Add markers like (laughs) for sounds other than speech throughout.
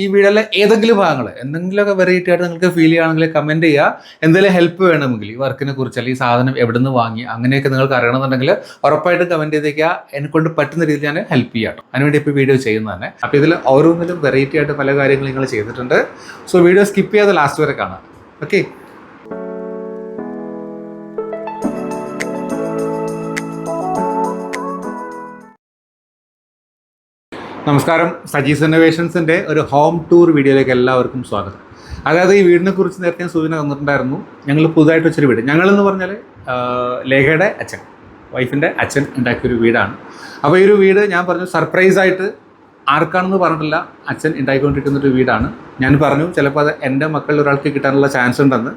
ഈ വീഡിയോയിലെ ഏതെങ്കിലും ഭാഗങ്ങൾ എന്തെങ്കിലുമൊക്കെ വെറൈറ്റി ആയിട്ട് നിങ്ങൾക്ക് ഫീൽ ചെയ്യുകയാണെങ്കിൽ കമന്റ് ചെയ്യുക. എന്തെങ്കിലും ഹെൽപ്പ് വേണമെങ്കിൽ ഈ വർക്കിനെ കുറിച്ച് അല്ലെങ്കിൽ ഈ സാധനം എവിടെ നിന്ന് വാങ്ങി അങ്ങനെയൊക്കെ നിങ്ങൾക്ക് അറിയണമെന്നുണ്ടെങ്കിൽ ഉറപ്പായിട്ടും കമന്റ് ചെയ്തേക്കുക. എന്നെ കൊണ്ട് പറ്റുന്ന രീതിയിൽ ഞാൻ ഹെൽപ്പ് ചെയ്യാം അതിനുവേണ്ടി ഇപ്പോൾ വീഡിയോ ചെയ്യുന്നതന്നെ അപ്പോൾ ഇതിൽ ഓരോന്നിലും വെറൈറ്റി ആയിട്ട് പല കാര്യങ്ങളും നിങ്ങൾ ചെയ്തിട്ടുണ്ട്. സോ വീഡിയോ സ്കിപ്പ് ചെയ്യാതെ ലാസ്റ്റ് വരെ കാണാം. ഓക്കെ നമസ്കാരം. സജീസ് ഇന്നോവേഷൻസിന്റെ ഒരു ഹോം ടൂർ വീഡിയോയിലേക്ക് എല്ലാവർക്കും സ്വാഗതം. അതായത് ഈ വീടിനെ കുറിച്ച് നേരത്തെ സൂചന തന്നിട്ടുണ്ടായിരുന്നു. ഞങ്ങൾ പുതുതായിട്ട് വെച്ചൊരു വീട്. ഞങ്ങളെന്ന് പറഞ്ഞാൽ ലേഖയുടെ അച്ഛൻ വൈഫിന്റെ അച്ഛൻ ഉണ്ടാക്കിയൊരു വീടാണ്. അപ്പോൾ ഈ ഒരു വീട് ഞാൻ പറഞ്ഞു സർപ്രൈസായിട്ട് ആർക്കാണെന്ന് പറഞ്ഞിട്ടില്ല അച്ഛൻ ഉണ്ടാക്കിക്കൊണ്ടിരിക്കുന്ന ഒരു വീടാണ്. ഞാൻ പറഞ്ഞു ചിലപ്പോൾ അത് എന്റെ മക്കളിൽ ഒരാൾക്ക് കിട്ടാനുള്ള ചാൻസ് ഉണ്ടെന്ന്.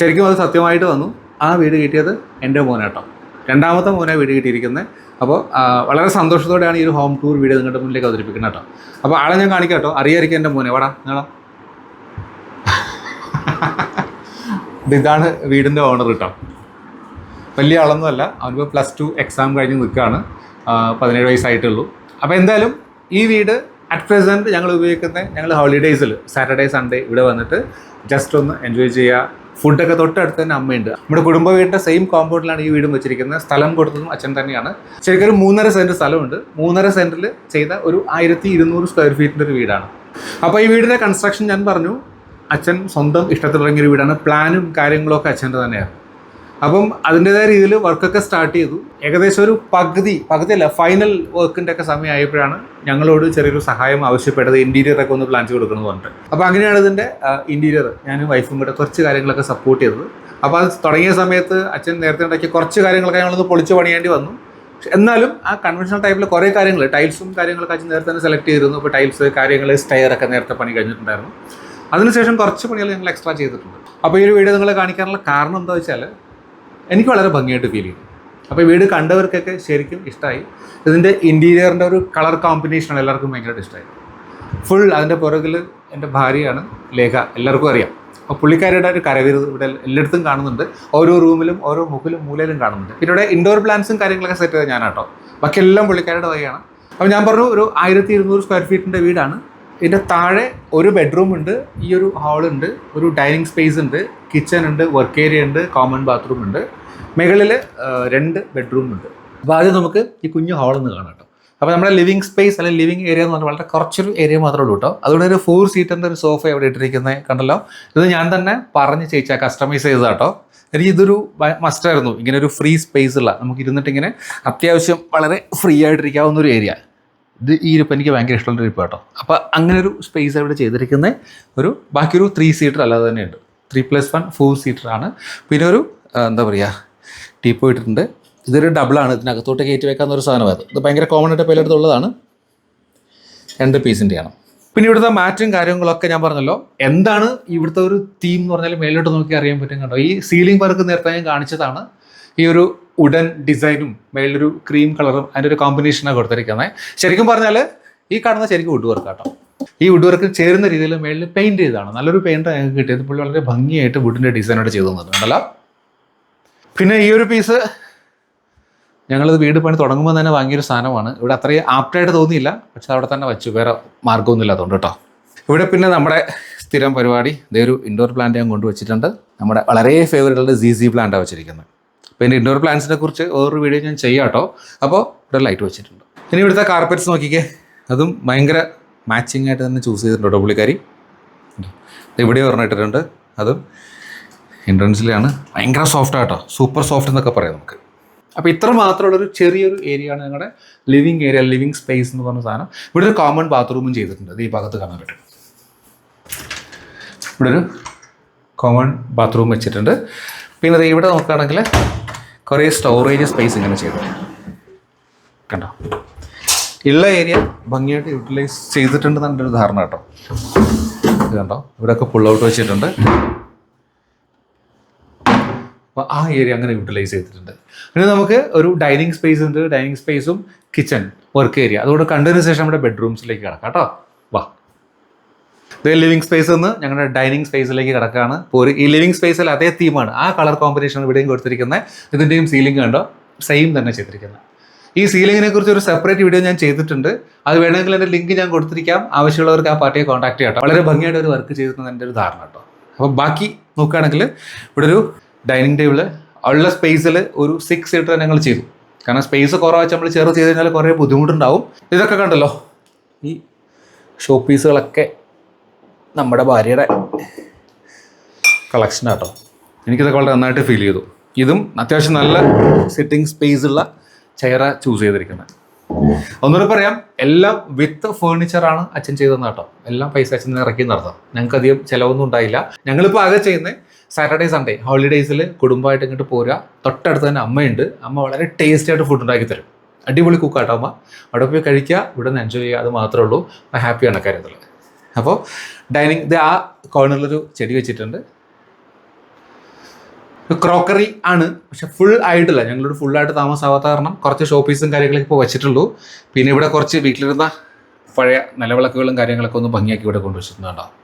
ശരിക്കും അത് സത്യമായിട്ട് വന്നു. ആ വീട് കിട്ടിയത് എന്റെ മോനാട്ടോ. രണ്ടാമത്തെ മോനെ വീട് കിട്ടിയിരിക്കുന്നത് അപ്പോൾ വളരെ സന്തോഷത്തോടെയാണ് ഈ ഒരു ഹോം ടൂർ വീഡിയോ നിങ്ങളുടെ മുന്നിലേക്ക് അവതരിപ്പിക്കുന്നത് കേട്ടോ. അപ്പോൾ ആളെ ഞാൻ കാണിക്കാം കേട്ടോ. അറിയായിരിക്കും എന്റെ മോനെ. വാടാ നിങ്ങളാ. ഇതാണ് വീടിന്റെ ഓണർ കേട്ടോ. വലിയ ആളൊന്നുമല്ല അവനിപ്പോൾ പ്ലസ് ടു എക്സാം കഴിഞ്ഞ് നിൽക്കുകയാണ്. പതിനേഴ് വയസ്സായിട്ടുള്ളൂ. അപ്പോൾ എന്തായാലും ഈ വീട് അറ്റ് പ്രസന്റ് ഞങ്ങൾ ഉപയോഗിക്കുന്ന ഞങ്ങൾ ഹോളിഡേയ്സിൽ സാറ്റർഡേ സൺഡേ ഇവിടെ വന്നിട്ട് ജസ്റ്റ് ഒന്ന് എൻജോയ് ചെയ്യുക. ഫുഡൊക്കെ തൊട്ടടുത്ത് തന്നെ അമ്മയുണ്ട്. നമ്മുടെ കുടുംബ വീടിന്റെ സെയിം കോമ്പൗണ്ടിലാണ് ഈ വീടും വെച്ചിരിക്കുന്നത്. സ്ഥലം കൊടുത്തതും അച്ഛൻ തന്നെയാണ്. ശരിക്കും ഒരു മൂന്നര സെന്റ് സ്ഥലമുണ്ട്. മൂന്നര സെന്റിൽ ചെയ്ത ഒരു ആയിരത്തി ഇരുന്നൂറ് സ്ക്വയർ ഫീറ്റിന്റെ ഒരു വീടാണ്. അപ്പോൾ ഈ വീടിന്റെ കൺസ്ട്രക്ഷൻ ഞാൻ പറഞ്ഞു അച്ഛൻ സ്വന്തം ഇഷ്ടത്തിൽ തുടങ്ങിയ വീടാണ്. പ്ലാനും കാര്യങ്ങളൊക്കെ അച്ഛന്റെ തന്നെയാണ്. അപ്പം അതിന്റെതായ രീതിയിൽ വർക്കൊക്കെ സ്റ്റാർട്ട് ചെയ്തു. ഏകദേശം ഒരു പകുതി അല്ല ഫൈനൽ വർക്കിന്റെ ഒക്കെ സമയമായപ്പോഴാണ് ഞങ്ങളോട് ചെറിയൊരു സഹായം ആവശ്യപ്പെട്ടത് ഇന്റീരിയർ ഒക്കെ ഒന്ന് പ്ലാൻ ചെയ്ത് കൊടുക്കണം പറഞ്ഞിട്ട്. അപ്പോൾ അങ്ങനെയാണ് ഇതിന്റെ ഇന്റീരിയർ ഞാനും വൈഫും കൂടെ കുറച്ച് കാര്യങ്ങളൊക്കെ സപ്പോർട്ട് ചെയ്തത്. അപ്പോൾ അത് തുടങ്ങിയ സമയത്ത് അച്ഛൻ നേരത്തെ ഉണ്ടാക്കിയ കുറച്ച് കാര്യങ്ങളൊക്കെ ഞങ്ങളൊന്ന് പൊളിച്ച് പണിയേണ്ടി വന്നു. എന്നാലും ആ കൺവെൻഷണൽ ടൈപ്പിൽ കുറേ കാര്യങ്ങൾ ടൈൽസും കാര്യങ്ങളൊക്കെ അച്ഛൻ നേരത്തെ തന്നെ സെലക്ട് ചെയ്തിരുന്നു. അപ്പോൾ ടൈൽസ് കാര്യങ്ങൾ സ്റ്റെയർ ഒക്കെ നേരത്തെ പണി കഴിഞ്ഞിട്ടുണ്ടായിരുന്നു. അതിനുശേഷം കുറച്ച് പണികൾ ഞങ്ങൾ എക്സ്ട്രാ ചെയ്തിട്ടുണ്ട്. അപ്പോൾ ഈ ഒരു വീഡിയോ നിങ്ങളെ കാണിക്കാനുള്ള കാരണം എന്താ വെച്ചാൽ എനിക്ക് വളരെ ഭംഗിയായിട്ട് ഫീൽ ചെയ്തു. അപ്പോൾ വീട് കണ്ടവർക്കൊക്കെ ശരിക്കും ഇഷ്ടമായി ഇതിന്റെ ഇന്റീരിയറിന്റെ ഒരു കളർ കോമ്പിനേഷനാണ് എല്ലാവർക്കും ഭയങ്കരമായിട്ട് ഇഷ്ടമായി ഫുൾ അതിന്റെ പുറകിൽ എന്റെ ഭാര്യയാണ് ലേഖ. എല്ലാവർക്കും അറിയാം. അപ്പോൾ പുള്ളിക്കാരിയുടെ ഒരു കരവിരുത് ഇവിടെ എല്ലായിടത്തും കാണുന്നുണ്ട്. ഓരോ റൂമിലും ഓരോ മുക്കിലും മൂലയിലും കാണുന്നുണ്ട്. പിന്നെ ഇവിടെ ഇൻഡോർ പ്ലാന്റ്സും കാര്യങ്ങളൊക്കെ സെറ്റ് ചെയ്ത് ഞാനാട്ടോ. ബാക്കി എല്ലാം പുള്ളിക്കാരുടെ വകയാണ് അപ്പോൾ ഞാൻ പറഞ്ഞു ഒരു ആയിരത്തി ഇരുന്നൂറ് സ്ക്വയർ ഫീറ്റിന്റെ വീടാണ്. ഇതിന്റെ താഴെ ഒരു ബെഡ്റൂം ഉണ്ട് ഈ ഒരു ഹാളുണ്ട് ഒരു ഡൈനിങ് സ്പേസ് ഉണ്ട് കിച്ചൺ ഉണ്ട് വർക്ക് ഏരിയ ഉണ്ട് കോമൺ ബാത്റൂം ഉണ്ട്. മുകളിൽ രണ്ട് ബെഡ്റൂം ഉണ്ട്. അപ്പോൾ ആദ്യം നമുക്ക് ഈ കുഞ്ഞു ഹാളിൽ നിന്ന് കാണാം കേട്ടോ. അപ്പോൾ നമ്മുടെ ലിവിങ് സ്പേസ് അല്ലെങ്കിൽ ലിവിങ് ഏരിയ എന്ന് പറഞ്ഞാൽ വളരെ കുറച്ചൊരു ഏരിയ മാത്രമേ ഉള്ളൂ കേട്ടോ. അതുകൊണ്ട് ഒരു ഫോർ സീറ്ററിന്റെ ഒരു സോഫ എവിടെ ഇട്ടിരിക്കുന്നത് കണ്ടല്ലോ. ഇത് ഞാൻ തന്നെ പറഞ്ഞ് ചെയ്യിച്ച കസ്റ്റമൈസ് ചെയ്തതാണ് കേട്ടോ. എനിക്ക് ഇതൊരു മസ്റ്റായിരുന്നു ഇങ്ങനെ ഒരു ഫ്രീ സ്പേസ് ഉള്ള നമുക്ക് ഇരുന്നിട്ട് ഇങ്ങനെ അത്യാവശ്യം വളരെ ഫ്രീ ആയിട്ടിരിക്കാവുന്ന ഒരു ഏരിയ ഇത് ഈ ഇരിപ്പ് എനിക്ക് ഭയങ്കര ഇഷ്ടമുള്ള ഇരിപ്പ് കേട്ടോ. അപ്പോൾ അങ്ങനെ ഒരു സ്പേസ് ഇവിടെ ചെയ്തിരിക്കുന്നത് ഒരു ബാക്കിയൊരു ത്രീ സീറ്റർ അല്ലാതെ തന്നെയുണ്ട്. Three plus one four seater ആണ്. പിന്നെ ഒരു എന്താ പറയുക ടീ പോയിട്ടുണ്ട് ഇതൊരു ഡബിളാണ് ഇതിനകത്തോട്ട് കയറ്റി വെക്കാവുന്ന ഒരു സാധനമാണ് ഇത്. ഭയങ്കര കോമൺ ആയിട്ട് പലയിടത്തും ഉള്ളതാണ്. രണ്ട് പീസിന്റെയാണ് പിന്നെ ഇവിടുത്തെ മാറ്റും കാര്യങ്ങളൊക്കെ ഞാൻ പറഞ്ഞല്ലോ. എന്താണ് ഇവിടുത്തെ ഒരു തീം എന്ന് പറഞ്ഞാൽ മേലോട്ട് നോക്കി അറിയാൻ പറ്റും കണ്ടോ? ഈ സീലിംഗ് വർക്ക് നേരത്തെ ഞാൻ കാണിച്ചതാണ്. ഈ ഒരു ഉഡൻ ഡിസൈനും മേളിലൊരു ക്രീം കളറും അതിന്റെ ഒരു കോമ്പിനേഷനാണ് കൊടുത്തിരിക്കുന്നത്. ശരിക്കും പറഞ്ഞാൽ ഈ കാണുന്ന ശരിക്കും വുഡ് വർക്ക് കേട്ടോ ഈ വുഡ് വർക്ക് ചേരുന്ന രീതിയിൽ മേളിൽ പെയിന്റ് ചെയ്തതാണ്. നല്ലൊരു പെയിന്റ് ഞങ്ങൾക്ക് കിട്ടിയത്. പുള്ളി വളരെ ഭംഗിയായിട്ട് വുഡിന്റെ ഡിസൈനോട് ചെയ്തു തന്നിട്ടുണ്ടല്ലോ പിന്നെ ഈ ഒരു പീസ് ഞങ്ങളിത് വീട് പണി തുടങ്ങുമ്പോൾ തന്നെ വാങ്ങിയൊരു സാധനമാണ്. ഇവിടെ അത്രയും ആപ്റ്റായിട്ട് തോന്നിയില്ല. പക്ഷെ അവിടെ തന്നെ വെച്ചു. വേറെ മാർഗമൊന്നുമില്ല ഇല്ലാത്തതുകൊണ്ട് കേട്ടോ. ഇവിടെ പിന്നെ നമ്മുടെ സ്ഥിരം പരിപാടി. ഇതേ ഒരു ഇൻഡോർ പ്ലാന്റ് ഞാൻ കൊണ്ടുവച്ചിട്ടുണ്ട്. നമ്മുടെ വളരെ ഫേവറേറ്റ് ഉള്ള സി സി പ്ലാന്റാണ് വെച്ചിരിക്കുന്നത്. അപ്പോൾ പിന്നെ ഇൻഡോർ പ്ലാന്റ്സിനെ കുറിച്ച് വേറൊരു വീഡിയോ ഞാൻ ചെയ്യാം കേട്ടോ. അപ്പോൾ ഇവിടെ ലൈറ്റ് വെച്ചിട്ടുണ്ട്. ഇനി ഇവിടുത്തെ കാർപ്പറ്റ്സ് നോക്കിക്കേ. അതും ഭയങ്കര മാച്ചിങ് ആയിട്ട് തന്നെ ചൂസ് ചെയ്തിട്ടുണ്ട്. പുള്ളിക്കാരി ഇവിടെ പറഞ്ഞിട്ടിട്ടുണ്ട് അതും എൻട്രൻസിലാണ് ഭയങ്കര സോഫ്റ്റ് ആട്ടോ. സൂപ്പർ സോഫ്റ്റ് എന്നൊക്കെ പറയാം നമുക്ക്. അപ്പോൾ ഇത്ര മാത്രമുള്ളൊരു ചെറിയൊരു ഏരിയ ആണ് ഞങ്ങളുടെ ലിവിങ് ഏരിയ ലിവിങ് സ്പേസ് എന്ന് പറഞ്ഞ സാധനം. ഇവിടെ ഒരു കോമൺ ബാത്റൂമും ചെയ്തിട്ടുണ്ട്. അത് ഈ ഭാഗത്ത് കാണാൻ പറ്റും. ഇവിടെ ഒരു കോമൺ ബാത്റൂം വെച്ചിട്ടുണ്ട്. പിന്നെ അത് ഇവിടെ നോക്കുകയാണെങ്കിൽ കുറേ സ്റ്റോറേജ് സ്പേസ് ഇങ്ങനെ ചെയ്തിട്ടുണ്ട്. കണ്ടോ? ഉള്ള ഏരിയ ഭംഗിയായിട്ട് യൂട്ടിലൈസ് ചെയ്തിട്ടുണ്ടെന്നാണ് എന്റെ ഒരു ധാരണ കേട്ടോ. കണ്ടോ? ഇവിടെയൊക്കെ പുൾ ഔട്ട് വെച്ചിട്ടുണ്ട്. അപ്പോൾ ആ ഏരിയ അങ്ങനെ യൂട്ടിലൈസ് ചെയ്തിട്ടുണ്ട്. പിന്നെ നമുക്ക് ഒരു ഡൈനിങ് സ്പേസ് ഉണ്ട്. ഡൈനിങ് സ്പേസും കിച്ചൺ വർക്ക് ഏരിയ അതുകൊണ്ട് കണ്ടതിന് ശേഷം നമ്മുടെ ബെഡ്റൂംസിലേക്ക് കിടക്കാം കേട്ടോ. വാ. ഇത് ലിവിങ് സ്പേസ് നിന്ന് ഞങ്ങളുടെ ഡൈനിങ് സ്പേസിലേക്ക് കിടക്കുകയാണ്. ഒരു ഈ ലിവിങ് സ്പേസിൽ അതേ തീമാണ് ആ കളർ കോമ്പിനേഷൻ ഇവിടെയും കൊടുത്തിരിക്കുന്നത്. ഇതിന്റെയും സീലിംഗ് കണ്ടോ? സെയിം തന്നെ ചെയ്തിരിക്കുന്നത്. ഈ സീലിങ്ങിനെ കുറിച്ച് ഒരു സെപ്പറേറ്റ് വീഡിയോ ഞാൻ ചെയ്തിട്ടുണ്ട്. അത് വേണമെങ്കിൽ എന്റെ ലിങ്ക് ഞാൻ കൊടുത്തിരിക്കാം. ആവശ്യമുള്ളവർക്ക് ആ പാർട്ടിയെ കോൺടാക്ട് ചെയ്യാം വളരെ ഭംഗിയായിട്ട് ഒരു വർക്ക് ചെയ്തിട്ടുണ്ട് എന്റെ ഒരു ധാരണ കേട്ടോ. അപ്പോൾ ബാക്കി നോക്കുകയാണെങ്കിൽ ഇവിടെ ഒരു ഡൈനിങ് ടേബിൾ ഉള്ള സ്പേസിൽ ഒരു സിക്സ് സീറ്റർ ഞങ്ങൾ ചെയ്തു. കാരണം സ്പേസ് കുറവാച്ച് നമ്മൾ ചെറു ചെയ്ത് കഴിഞ്ഞാൽ കുറേ ബുദ്ധിമുട്ടുണ്ടാവും. ഇതൊക്കെ കണ്ടല്ലോ? ഈ ഷോ പീസുകളൊക്കെ നമ്മുടെ ഭാര്യയുടെ കളക്ഷൻ ആട്ടോ. എനിക്കിതൊക്കെ വളരെ നന്നായിട്ട് ഫീൽ ചെയ്തു. ഇതും അത്യാവശ്യം നല്ല സിറ്റിംഗ് സ്പേസ് ഉള്ള ചെയറ ചൂസ് ചെയ്തിരിക്കുന്നത് ഒന്നുകൂടെ പറയാം എല്ലാം വിത്ത് ഫേർണിച്ചറാണ് അച്ഛൻ ചെയ്തതെന്ന് കേട്ടോ എല്ലാം പൈസ അച്ഛൻ ഇറക്കി നടത്താം. ഞങ്ങൾക്ക് അധികം ചിലവൊന്നും ഉണ്ടായില്ല. ഞങ്ങളിപ്പോൾ ആകെ ചെയ്യുന്നത് സാറ്റർഡേ സൺഡേ ഹോളിഡേയ്സിൽ കുടുംബമായിട്ട് ഇങ്ങോട്ട് പോരുക. തൊട്ടടുത്ത് തന്നെ അമ്മയുണ്ട്. അമ്മ വളരെ ടേസ്റ്റി ആയിട്ട് ഫുഡ് ഉണ്ടാക്കി തരും. അടിപൊളി കുക്കാട്ടോ അമ്മ. അവിടെ പോയി കഴിക്കുക. ഇവിടെ നിന്ന് എൻജോയ് ചെയ്യുക. അത് മാത്രമേ ഉള്ളൂ. ഹാപ്പിയാണ് കാര്യത്തിൽ അപ്പോൾ ഡൈനിങ് ഇത് ആ കോർണറിലൊരു ചെടി വെച്ചിട്ടുണ്ട്. ക്രോക്കറി ആണ്. പക്ഷെ ഫുൾ ആയിട്ടില്ല. ഞങ്ങളോട് ഫുൾ ആയിട്ട് താമസമാവാത്ത കാരണം കുറച്ച് ഷോപ്പീസും കാര്യങ്ങളൊക്കെ ഇപ്പോൾ വെച്ചിട്ടുള്ളൂ. പിന്നെ ഇവിടെ കുറച്ച് വീട്ടിലിരുന്ന പഴയ നിലവിളക്കുകളും കാര്യങ്ങളൊക്കെ ഒന്ന് ഭംഗിയാക്കി ഇവിടെ കൊണ്ടുവച്ചിട്ടുണ്ട്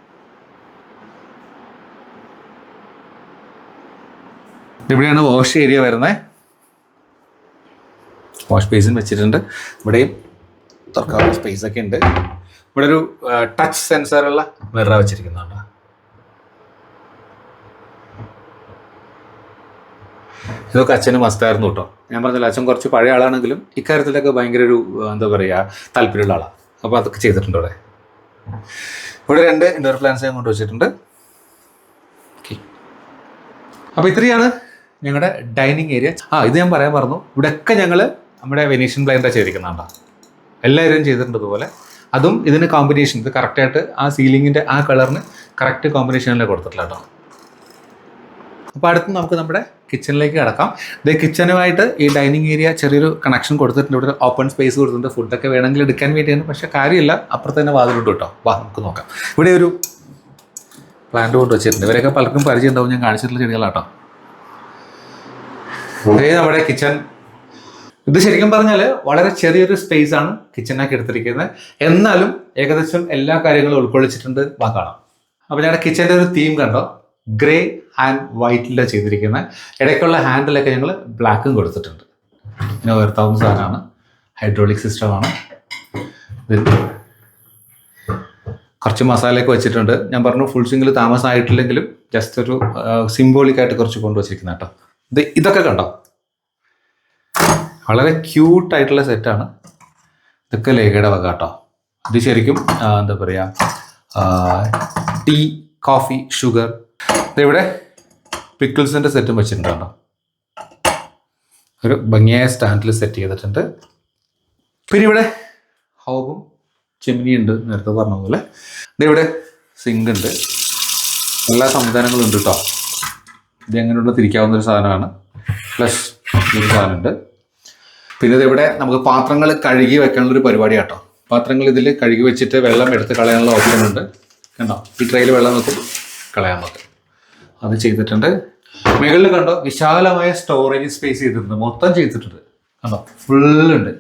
ഇവിടെയാണ് വാഷ് ഏരിയ വരുന്നത് വാഷ് ബേസിൻ വെച്ചിട്ടുണ്ട്. ഇവിടെയും തുറക്കാനുള്ള സ്പേസ് ഒക്കെ ഉണ്ട്. ഇവിടെ ഒരു ടച്ച് സെൻസറുള്ള മിറ വെച്ചിരിക്കുന്നുണ്ട്. ഇതൊക്കെ അച്ഛന് മസ്തായിരുന്നു കേട്ടോ ഞാൻ പറഞ്ഞല്ലോ അച്ഛൻ കുറച്ച് പഴയ ആളാണെങ്കിലും ഇക്കാര്യത്തിലൊക്കെ ഭയങ്കര ഒരു എന്താ പറയുക താല്പര്യമുള്ള ആളാണ് അപ്പോൾ അതൊക്കെ ചെയ്തിട്ടുണ്ട് ഇവിടെ. ഇവിടെ രണ്ട് ഇൻഡോർ പ്ലാന്റ്സ് ഞാൻ കൊണ്ടുവച്ചിട്ടുണ്ട്. ഓക്കെ അപ്പോൾ ഇത്രയാണ്. ഞങ്ങളുടെ ഡൈനിങ് ഏരിയ. ആ ഇത് ഞാൻ പറയാൻ പറഞ്ഞു ഇവിടെയൊക്കെ ഞങ്ങൾ നമ്മുടെ വെനീഷ്യൻ പ്ലാന്റാണ് ചെയ്തിരിക്കുന്നുണ്ടോ എല്ലാവരും ചെയ്തിട്ടുണ്ട് ഇതുപോലെ അതും ഇതിന് കോമ്പിനേഷൻ ഇത് കറക്റ്റായിട്ട് ആ സീലിങ്ങിന്റെ ആ കളറിന് കറക്റ്റ് കോമ്പിനേഷനിൽ കൊടുത്തിട്ടില്ല കേട്ടോ അപ്പോൾ അടുത്ത് നമുക്ക് നമ്മുടെ കിച്ചണിലേക്ക് കിടക്കാം. ഇത് കിച്ചനുമായിട്ട് ഈ ഡൈനിങ് ഏരിയ ചെറിയൊരു കണക്ഷൻ കൊടുത്തിട്ടുണ്ട്. ഇവിടെ ഓപ്പൺ സ്പേസ് കൊടുത്തിട്ടുണ്ട്. ഫുഡൊക്കെ വേണമെങ്കിൽ എടുക്കാൻ വേണ്ടിയാണ്. പക്ഷേ കാര്യമില്ല. അപ്പുറത്ത് തന്നെ വാതിലുണ്ട് കേട്ടോ. വാ നമുക്ക് നോക്കാം. ഇവിടെ ഒരു പ്ലാന്റ് കൊണ്ട് വെച്ചിട്ടുണ്ട്. ഇവരൊക്കെ പലർക്കും പരിചയം ഉണ്ടാവും. ഞാൻ കാണിച്ചിട്ടുള്ള ചെടികളാട്ടോ. ഇതേ നമ്മുടെ കിച്ചൺ ഇത് ശരിക്കും പറഞ്ഞാൽ വളരെ ചെറിയൊരു സ്പേസ് ആണ് കിച്ചണാക്കി എടുത്തിരിക്കുന്നത്. എന്നാലും ഏകദേശം എല്ലാ കാര്യങ്ങളും ഉൾക്കൊള്ളിച്ചിട്ടുണ്ട്. വാ കാണാം. അപ്പോൾ ഞങ്ങളുടെ കിച്ചന്റെ ഒരു തീം കണ്ടോ? ഗ്രേ ആൻഡ് വൈറ്റിലാണ് ചെയ്തിരിക്കുന്നത് ഇടയ്ക്കുള്ള ഹാൻഡിലൊക്കെ ഞങ്ങൾ ബ്ലാക്കും കൊടുത്തിട്ടുണ്ട്. പിന്നെ ഉയർത്താവുന്ന സാധനമാണ്. ഹൈഡ്രോളിക് സിസ്റ്റമാണ് കുറച്ച് മസാലയൊക്കെ വെച്ചിട്ടുണ്ട്. ഞാൻ പറഞ്ഞു ഫുൾ സിംഗിൾ താമസമായിട്ടില്ലെങ്കിലും ജസ്റ്റ് ഒരു സിംബോളിക് ആയിട്ട് കുറച്ച് കൊണ്ടുവച്ചിരിക്കുന്ന കേട്ടോ. ഇതൊക്കെ കണ്ടോ? വളരെ ക്യൂട്ടായിട്ടുള്ള സെറ്റാണ് ഇതൊക്കെ ലേഖയുടെ വക കേട്ടോ. ഇത് ശരിക്കും എന്താ പറയുക ടീ കോഫി ഷുഗർ ഇവിടെ പിക്കിൾസിന്റെ സെറ്റും വെച്ചിട്ടുണ്ട് കേട്ടോ ഒരു ഭംഗിയായ സ്റ്റാൻഡിൽ സെറ്റ് ചെയ്തിട്ടുണ്ട്. പിന്നെ ഇവിടെ ഹോബും ചെമ്മിനി ഉണ്ട് നേരത്തെ പറഞ്ഞ പോലെ. ഇവിടെ സിങ്ക് ഉണ്ട്. എല്ലാ സംവിധാനങ്ങളും ഉണ്ട് കേട്ടോ. ഇത് എങ്ങനെയുള്ള തിരിക്കാവുന്ന ഒരു സാധനമാണ്. പ്ലസ് ഒരു സാധനമുണ്ട്. പിന്നെ ഇതിവിടെ നമുക്ക് പാത്രങ്ങൾ കഴുകി വെക്കാനുള്ള ഒരു പരിപാടി കേട്ടോ പാത്രങ്ങൾ ഇതിൽ കഴുകി വെച്ചിട്ട് വെള്ളം എടുത്ത് കളയാനുള്ള ഓപ്ഷൻ ഉണ്ട്. കണ്ടോ? ഈ ട്രെയിൽ വെള്ളം നോക്കും കളയാൻ പറ്റും. അത് ചെയ്തിട്ടുണ്ട്. മുകളിൽ കണ്ടോ? വിശാലമായ സ്റ്റോറേജ് സ്പേസ് ചെയ്തിട്ടുണ്ട്. മൊത്തം ചെയ്തിട്ടുണ്ട്. കണ്ടോ? ഫുള്ളുണ്ട്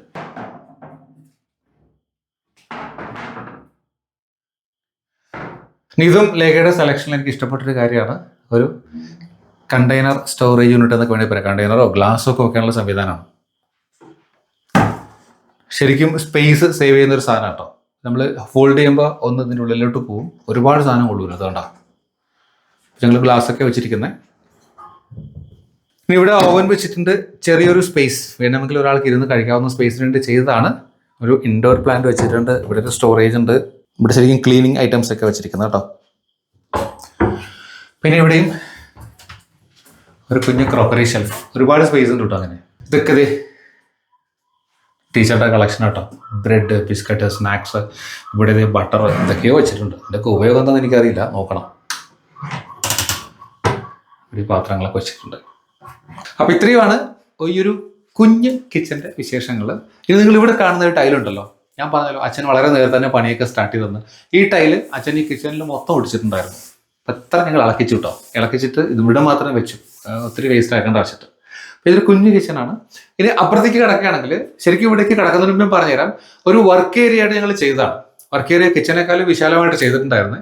ഇതും ലേഖയുടെ സെലക്ഷനിൽ എനിക്ക് ഇഷ്ടപ്പെട്ടൊരു കാര്യമാണ്. ഒരു കണ്ടെയ്നർ സ്റ്റോറേജ് യൂണിറ്റ് എന്നൊക്കെ വേണമെങ്കിൽ പറയാം. കണ്ടെയ്നറോ ഗ്ലാസ്സോ ഒക്കെ വെക്കാനുള്ള സംവിധാനമാണ്. ശരിക്കും സ്പേസ് സേവ് ചെയ്യുന്ന ഒരു സാധനം കേട്ടോ. നമ്മൾ ഫോൾഡ് ചെയ്യുമ്പോൾ ഒന്ന് ഇതിന്റെ ഉള്ളിലോട്ട് പോവും. ഒരുപാട് സാധനം കൊള്ളൂല അതുകൊണ്ടാണ് ഞങ്ങൾ ഗ്ലാസ്സൊക്കെ വെച്ചിരിക്കുന്നത് ഇനി ഇവിടെ ഓവൻ വെച്ചിട്ടുണ്ട് ചെറിയൊരു സ്പേസ് വേണമെങ്കിൽ ഒരാൾക്ക് ഇരുന്ന് കഴിക്കാവുന്ന സ്പേസിന് വേണ്ടി ചെയ്തതാണ്. ഒരു ഇൻഡോർ പ്ലാന്റ് വെച്ചിട്ടുണ്ട്. ഇവിടെ ഒരു സ്റ്റോറേജ് ഉണ്ട്. ഇവിടെ ശരിക്കും ക്ലീനിങ് ഐറ്റംസ് ഒക്കെ വെച്ചിരിക്കുന്നത് കേട്ടോ. പിന്നെ ഇവിടെയും ഒരു കുഞ്ഞു ക്രോക്കറി ഷെൽഫ് ഒരുപാട് സ്പേസ് ഉണ്ട് കേട്ടോ അങ്ങനെ ഇതൊക്കെ ഇത് ടീച്ചറുടെ കളക്ഷൻ കേട്ടോ ബ്രെഡ് ബിസ്ക്കറ്റ് സ്നാക്സ് ഇവിടെ ഇത് ബട്ടർ ഇതൊക്കെയോ വെച്ചിട്ടുണ്ട്. ഇതൊക്കെ ഉപയോഗം എന്താണെന്ന് എനിക്കറിയില്ല. നോക്കണം. ഒരു പാത്രങ്ങളൊക്കെ വെച്ചിട്ടുണ്ട്. അപ്പോൾ ഇത്രയുമാണ് ഈ ഒരു കുഞ്ഞ് കിച്ചന്റെ വിശേഷങ്ങൾ ഇത് നിങ്ങൾ ഇവിടെ കാണുന്ന ഒരു ടൈലുണ്ടല്ലോ ഞാൻ പറഞ്ഞല്ലോ അച്ഛൻ വളരെ നേരത്തെ തന്നെ പണിയൊക്കെ സ്റ്റാർട്ട് ചെയ്തെന്ന്. ഈ ടൈൽ അച്ഛൻ ഈ കിച്ചണിൽ മൊത്തം ഒടിച്ചിട്ടുണ്ടായിരുന്നു. എത്ര ഞങ്ങൾ ഇളക്കിച്ചു കേട്ടോ ഇളക്കിച്ചിട്ട് ഇത് ഇവിടെ മാത്രമേ വെച്ചു. ഒത്തിരി വേസ്റ്റ് ആക്കേണ്ട ആവശ്യമില്ല. അപ്പോൾ ഇതൊരു കുഞ്ഞു കിച്ചണാണ് ഇനി അപ്പുറത്തേക്ക് കിടക്കുകയാണെങ്കിൽ ശരിക്കും ഇവിടേക്ക് കിടക്കുന്നതിന് മുമ്പ് പറഞ്ഞുതരാം. ഒരു വർക്ക് ഏരിയയാണ് ഞങ്ങൾ ചെയ്തതാണ്. വർക്ക് ഏരിയ കിച്ചനേക്കാളും വിശാലമായിട്ട് ചെയ്തിട്ടുണ്ടായിരുന്നു.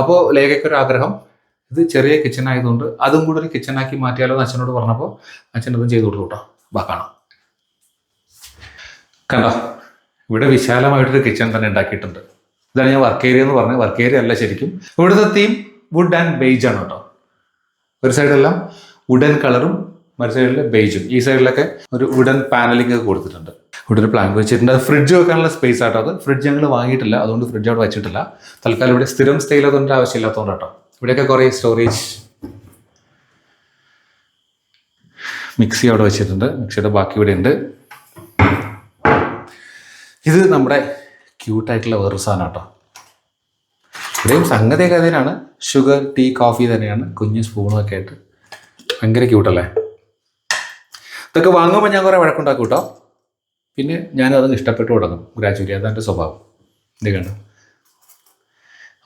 അപ്പോൾ ലേഖയ്ക്ക് ഒരു ആഗ്രഹം. ഇത് ചെറിയ കിച്ചൺ ആയതുകൊണ്ട് അതും കൂടെ ഒരു കിച്ചണാക്കി മാറ്റിയാലോ എന്ന് അച്ഛനോട് പറഞ്ഞപ്പോൾ അച്ഛൻ അതും ചെയ്തു കൊടുത്തു കേട്ടോ. വാ കാണാം. കണ്ടോ? ഇവിടെ വിശാലമായിട്ടൊരു കിച്ചൺ തന്നെ ഉണ്ടാക്കിയിട്ടുണ്ട്. ഇതാണ് ഞാൻ വർക്ക് ഏരിയ എന്ന് പറഞ്ഞത്. വർക്ക് ഏരിയ അല്ല ശരിക്കും. ഇവിടുത്തെ തീം വുഡ് ആൻഡ് ബേജ് ആണ് കേട്ടോ. ഒരു സൈഡെല്ലാം വുഡൻ കളറും മറ്റു സൈഡിൽ ബെയ്ജും ഈ സൈഡിലൊക്കെ ഒരു വുഡൻ പാനലിംഗ് ഒക്കെ കൊടുത്തിട്ടുണ്ട്. ഇവിടെ ഒരു പ്ലാൻ വെച്ചിട്ടുണ്ട്. അത് ഫ്രിഡ്ജ് വെക്കാനുള്ള സ്പേസ് ആട്ടോ അത്. ഫ്രിഡ്ജ് ഞങ്ങൾ വാങ്ങിയിട്ടില്ല. അതുകൊണ്ട് ഫ്രിഡ്ജ് അവിടെ വെച്ചിട്ടില്ല. തൽക്കാലം ഇവിടെ സ്ഥിരം സ്റ്റൈൽ അതുകൊണ്ട് ആവശ്യമില്ലാത്തതുകൊണ്ട് കേട്ടോ. ഇവിടെയൊക്കെ കുറേ സ്റ്റോറേജ് മിക്സി അവിടെ വെച്ചിട്ടുണ്ട്. മിക്സിയുടെ ബാക്കി ഇവിടെ ഉണ്ട്. ഇത് നമ്മുടെ ക്യൂട്ടായിട്ടുള്ള വേറൊരു സാധനം കേട്ടോ. ഇവിടെയും സംഗതിയൊക്കെ അതിനാണ്. ഷുഗർ ടീ കോഫി തന്നെയാണ്. കുഞ്ഞു സ്പൂണൊക്കെ ആയിട്ട് ഭയങ്കര ക്യൂട്ടല്ലേ ഇതൊക്കെ വാങ്ങുമ്പോൾ ഞാൻ കുറേ വഴക്കുണ്ടാക്കും കേട്ടോ പിന്നെ ഞാനത് ഇഷ്ടപ്പെട്ടു തുടങ്ങും. ഗ്രാജുവലി അതാണ് എന്റെ സ്വഭാവം. ഇത് കണ്ടു?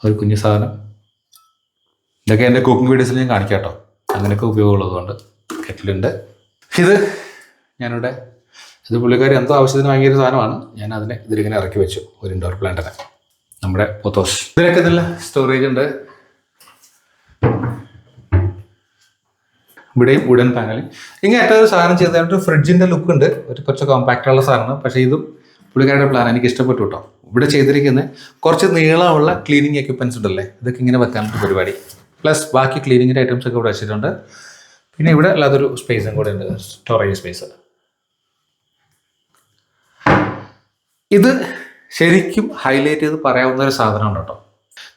ഒരു കുഞ്ഞു സാധനം. ഇതൊക്കെ എന്റെ കുക്കിംഗ് വീഡിയോസിൽ ഞാൻ കാണിക്കാം കേട്ടോ അങ്ങനെയൊക്കെ ഉപയോഗമുള്ളതുകൊണ്ട് കെറ്റിലുണ്ട് ഇത് ഞാനിവിടെ ഇത് പുള്ളിക്കാരി എന്തോ ആവശ്യത്തിന് വാങ്ങിയ സാധനമാണ്. ഞാൻ അതിനെ ഇതിലിങ്ങനെ ഇറക്കി വെച്ചു. ഒരു ഇൻഡോർ പ്ലാന്റിനെ നമ്മുടെ പൊത്തോസ്. ഇതിലൊക്കെ നല്ല സ്റ്റോറേജ് ഉണ്ട്. ഇവിടെയും വുഡൻ പാനൽ ഇങ്ങനെ ഏറ്റവും ഒരു സാധനം ചെയ്തതായിട്ട് ഫ്രിഡ്ജിന്റെ ലുക്ക് ഉണ്ട്. ഒരു കുറച്ച് കോമ്പാക്റ്റ് ഉള്ള സാധനമാണ്. പക്ഷേ ഇതും പുള്ളിക്കാരുടെ പ്ലാൻ എനിക്ക് ഇഷ്ടപ്പെട്ടു കേട്ടോ. ഇവിടെ ചെയ്തിരിക്കുന്നത് കുറച്ച് നീളമുള്ള ക്ലീനിങ് എക്യുപ്മെന്റ്സ് ഉണ്ടല്ലേ? ഇതൊക്കെ ഇങ്ങനെ വെക്കാനുള്ള പരിപാടി. പ്ലസ് ബാക്കി ക്ലീനിങ്ങിന്റെ ഐറ്റംസ് ഒക്കെ ഇവിടെ വെച്ചിട്ടുണ്ട്. പിന്നെ ഇവിടെ അല്ലാതൊരു സ്പേസും കൂടെ ഉണ്ട്. സ്റ്റോറേജ് സ്പേസ് ഇത് ശരിക്കും ഹൈലൈറ്റ് ചെയ്ത് പറയാവുന്ന ഒരു സാധനമാണ് കേട്ടോ.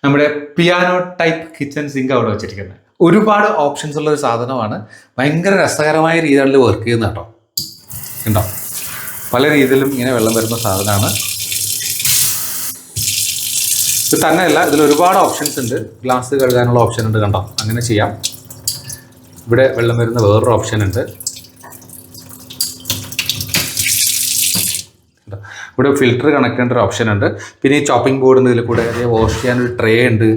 നമ്മുടെ പിയാനോ ടൈപ്പ് കിച്ചൺ സിങ്ക് അവിടെ വെച്ചിരിക്കുന്നത്. ഒരുപാട് ഓപ്ഷൻസ് ഉള്ള ഒരു സാധനമാണ്. ഭയങ്കര രസകരമായ രീതികളിൽ വർക്ക് ചെയ്യുന്ന കേട്ടോ ഉണ്ടോ പല രീതിയിലും ഇങ്ങനെ വെള്ളം വരുന്ന സാധനമാണ്. ഇത് തന്നെയല്ല ഇതിൽ ഒരുപാട് ഓപ്ഷൻസ് ഉണ്ട്. ഗ്ലാസ് കഴുകാനുള്ള ഓപ്ഷൻ ഉണ്ട് കണ്ടോ? അങ്ങനെ ചെയ്യാം. ഇവിടെ വെള്ളം വരുന്ന വേറൊരു ഓപ്ഷൻ ഉണ്ട് കണ്ടോ? ഇവിടെ ഫിൽറ്റർ കണക്ട് ചെയ്യേണ്ട ഒരു ഓപ്ഷൻ ഉണ്ട്. പിന്നെ ഈ ചോപ്പിംഗ് ബോർഡ് ഇതിൽ കൂടെ വാഷ് ചെയ്യാൻ ഒരു ട്രേ ഉണ്ട്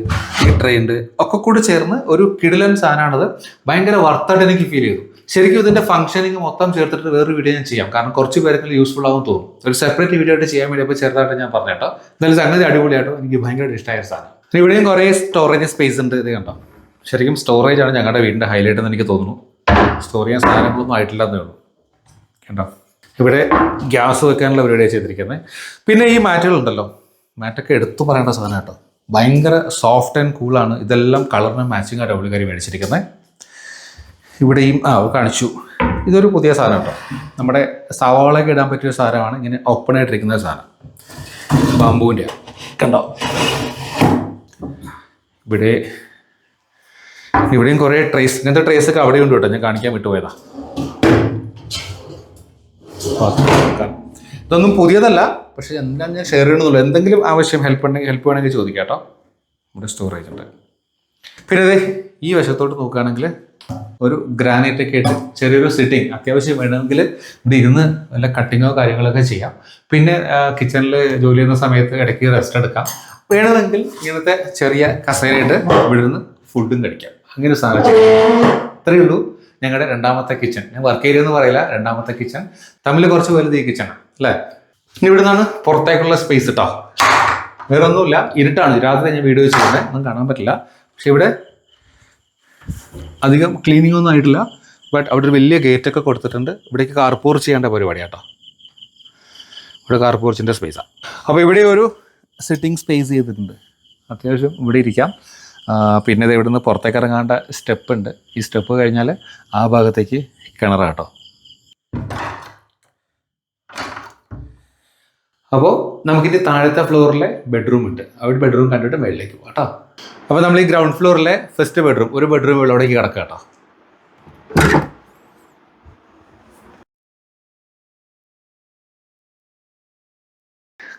ഈ ട്രേ ഉണ്ട് ഒക്കെ കൂടി ചേർന്ന് ഒരു കിടിലൻ സാധനമാണത്. ഭയങ്കര വർത്തായിട്ട് എനിക്ക് ഫീൽ ചെയ്തു. ശരിക്കും ഇതിന്റെ ഫംഗ്ഷനിങ് മൊത്തം ചേർത്തിട്ട് വേറൊരു വീഡിയോ ഞാൻ ചെയ്യാം. കാരണം കുറച്ച് പേർക്ക് യൂസ്ഫുൾ ആകും തോന്നും. ഒരു സെപ്പറേറ്റ് വീഡിയോ ആയിട്ട് ചെയ്യാൻ വേണ്ടി അപ്പോൾ ചെറുതായിട്ട് ഞാൻ പറഞ്ഞേട്ടോ എന്നാലും സംഗതി അടിപൊളിയായിട്ടോ എനിക്ക് ഭയങ്കര ഇഷ്ടമായ സാധനം. ഇവിടെയും കുറേ സ്റ്റോറേജ് സ്പേസ് ഉണ്ട്. ഇത് കണ്ടോ? ശരിക്കും സ്റ്റോറേജ് ആണ് ഞങ്ങളുടെ വീടിന്റെ ഹൈലൈറ്റ് എന്ന് എനിക്ക് തോന്നുന്നു. സ്റ്റോർ ചെയ്യാൻ സാധനങ്ങളൊന്നും ആയിട്ടില്ല എന്നേ ഉള്ളൂ. കണ്ടോ? ഇവിടെ ഗ്യാസ് വെക്കാനുള്ള പരിപാടിയാണ് ചെയ്തിരിക്കുന്നത് പിന്നെ ഈ മാറ്റുകളുണ്ടല്ലോ. മാറ്റൊക്കെ എടുത്തു പറയേണ്ട സാധനം കേട്ടോ. ഭയങ്കര സോഫ്റ്റ് ആൻഡ് കൂളാണ് ഇതെല്ലാം കളറിന് മാച്ചിങ് ആയിട്ട് കറി മേടിച്ചിരിക്കുന്നത് ഇവിടെയും ആ കാണിച്ചു. ഇതൊരു പുതിയ സാധനം കേട്ടോ. നമ്മുടെ സവാളയൊക്കെ ഇടാൻ പറ്റിയ സാധനമാണ്. ഇങ്ങനെ ഓപ്പൺ ആയിട്ടിരിക്കുന്ന സാധനം. ബാമ്പുവിന്റെ കണ്ടോ? ഇവിടെ ഇവിടെയും കുറേ ട്രേസ് ഇങ്ങനത്തെ ട്രേസ് ഒക്കെ അവിടെ ഉണ്ട് കേട്ടോ. ഞാൻ കാണിക്കാൻ വിട്ടുപോയതാ ഇതൊന്നും പുതിയതല്ല പക്ഷെ എന്താ ഞാൻ ഷെയർ ചെയ്യണമെന്നുള്ളൂ. എന്തെങ്കിലും ആവശ്യം ഹെൽപ്പ് ഉണ്ടെങ്കിൽ ഹെൽപ്പ് വേണമെങ്കിൽ ചോദിക്കാം ഇവിടെ സ്റ്റോറേജ് ഉണ്ട്. പിന്നെ അതെ ഈ വശത്തോട്ട് നോക്കുകയാണെങ്കിൽ ഒരു ഗ്രാനൈറ്റ് ഒക്കെ ഇട്ട് ചെറിയൊരു സിറ്റിംഗ് അത്യാവശ്യം വേണമെങ്കിൽ ഇവിടെ ഇരുന്ന് വല്ല കട്ടിങ്ങോ കാര്യങ്ങളൊക്കെ ചെയ്യാം. പിന്നെ കിച്ചണിൽ ജോലി ചെയ്യുന്ന സമയത്ത് ഇടയ്ക്ക് റെസ്റ്റ് എടുക്കാം. വേണമെങ്കിൽ ഇങ്ങനത്തെ ചെറിയ കസേരയിട്ട് ഇവിടെ നിന്ന് ഫുഡും കഴിക്കാം. അങ്ങനെ സാധനം ഇത്രയേ ഉള്ളൂ. ഞങ്ങളുടെ രണ്ടാമത്തെ കിച്ചൺ. ഞാൻ വർക്ക് ഏരിയ എന്ന് പറയില്ല രണ്ടാമത്തെ കിച്ചൺ. തമ്മിൽ കുറച്ച് വലുത് ഈ കിച്ചണാണ് അല്ലേ? ഇനി ഇവിടെ നിന്നാണ് പുറത്തേക്കുള്ള സ്പേസ് കേട്ടോ വേറെ ഒന്നുമില്ല ഇരുട്ടാണ്. രാത്രി ഞാൻ വീഡിയോ ചെയ്യുന്നത് ഒന്നും കാണാൻ പറ്റില്ല. പക്ഷെ ഇവിടെ അധികം ക്ലീനിങ് ഒന്നും ആയിട്ടില്ല. ബട്ട് അവിടെ ഒരു വലിയ ഗേറ്റ് ഒക്കെ കൊടുത്തിട്ടുണ്ട്. ഇവിടേക്ക് കാർപോർ ചെയ്യേണ്ട പരിപാടി കേട്ടോ ഇവിടെ കാർപോർച്ചിന്റെ സ്പേസാണ് അപ്പോൾ ഇവിടെ ഒരു സിറ്റിംഗ് സ്പേസ് ചെയ്തിട്ടുണ്ട്. അത്യാവശ്യം ഇവിടെ ഇരിക്കാം. പിന്നെ ഇത് ഇവിടെ നിന്ന് പുറത്തേക്ക് ഇറങ്ങാണ്ട സ്റ്റെപ്പ് ഉണ്ട്. ഈ സ്റ്റെപ്പ് കഴിഞ്ഞാൽ ആ ഭാഗത്തേക്ക് കിണറാട്ടോ. അപ്പോൾ നമുക്കിനി താഴത്തെ ഫ്ലോറിലെ ബെഡ്റൂം ഉണ്ട്. അവിടെ ബെഡ്റൂം കണ്ടിട്ട് മേളിലേക്ക് പോകാം കേട്ടോ. അപ്പോൾ നമ്മൾ ഈ ഗ്രൗണ്ട് ഫ്ലോറിലെ ഫസ്റ്റ് ബെഡ്റൂം ഒരു ബെഡ്റൂം ഇവിടേക്ക് കിടക്കുക കേട്ടോ.